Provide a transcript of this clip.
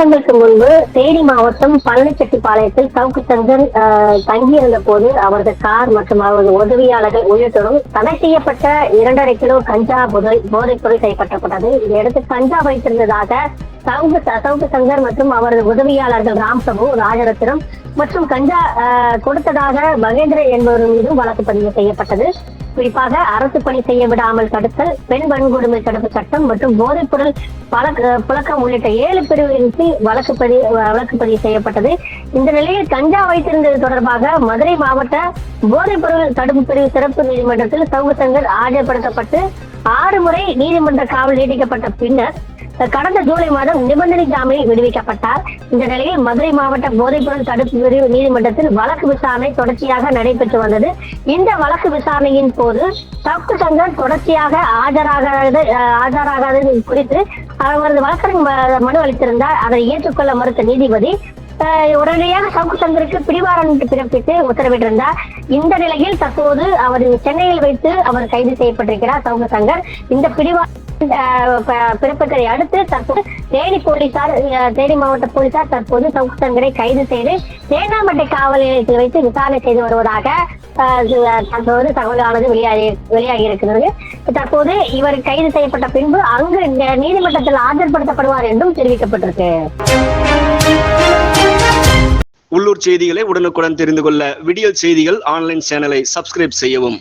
மாதங்களுக்கு முன்பு தேனி மாவட்டம் பழனிச்செட்டிப்பாளையத்தில் சவுக்கு சந்தன் ஆஹ், தங்கியிருந்த போது அவரது கார் மற்றும் அவரது உதவியாளர்கள் உள்ளிட்டோரும் தடை செய்யப்பட்ட இரண்டரை கிலோ கஞ்சா போதை பொருள் கைப்பற்றப்பட்டது இதையடுத்து கஞ்சா வைத்திருந்ததாக சவுக்கு சவுக்கு சங்கர் மற்றும் அவரது உதவியாளர்கள் ராம் பிரபு ராஜரத்னம் மற்றும் கஞ்சா கொடுத்ததாக மகேந்திரன் என்பவர் மீதும் வழக்கு பதிவு செய்யப்பட்டது. குறிப்பாக அரசு பணி செய்ய விடாமல் தடுத்தல் பெண் வன்கொடுமை தடுப்பு சட்டம் மற்றும் போதைப்பொருள் பழக்க புழக்கம் உள்ளிட்ட ஏழு பிரிவுகளின் கீழ் வழக்கு பதிவு வழக்கு பதிவு செய்யப்பட்டது. இந்த நிலையில் கஞ்சா வைத்திருந்தது தொடர்பாக மதுரை மாவட்ட போதைப்பொருள் தடுப்பு பிரிவு சிறப்பு நீதிமன்றத்தில் சவுகசங்கர் ஆஜர்படுத்தப்பட்டு ஆறு முறை நீதிமன்ற காவல் நீடிக்கப்பட்ட பின்னர் கடந்த ஜூலை மாதம் நிபந்தனை ஜாமீனில் விடுவிக்கப்பட்டார். இந்த நிலையில் மதுரை மாவட்ட போதைப்பொருள் தடுப்பு பிரிவு நீதிமன்றத்தில் வழக்கு விசாரணை தொடர்ச்சியாக நடைபெற்று வந்தது. இந்த வழக்கு விசாரணையின் போது சவுக்கு சங்கர் தொடர்ச்சியாக ஆஜராகாத ஆஜராகாதது குறித்து அவரது வழக்கறிஞர் மனு அளித்திருந்தார். அதை ஏற்றுக்கொள்ள மறுத்த நீதிபதி அஹ், உடனடியாக சவுக்கு சங்கருக்கு பிடிவாரண்ட் பிறப்பித்து உத்தரவிட்டிருந்தார். இந்த நிலையில் தற்போது அவர் சென்னையில் வைத்து அவர் கைது செய்யப்பட்டிருக்கிறார் சவுக்கு சங்கர். இந்த பிடிவா பிறப்புகளை அடுத்து தற்போது தேனி போலீசார் தேனி மாவட்ட போலீசார் தற்போது சவுக்கு கைது செய்து தேனாம்பட்டை காவல் நிலையத்தில் வைத்து விசாரணை செய்து வருவதாக தற்போது தகவலானது வெளியாகி வெளியாகி இருக்கிறது தற்போது இவர் கைது செய்யப்பட்ட பின்பு அங்கு நீதிமன்றத்தில் ஆஜர்படுத்தப்படுவார் என்றும் தெரிவிக்கப்பட்டிருக்கு. உள்ளூர் செய்திகளை உடனுக்குடன் தெரிந்து கொள்ள விடியல் செய்திகள் ஆன்லைன் சேனலை சப்ஸ்கிரைப் செய்யவும்.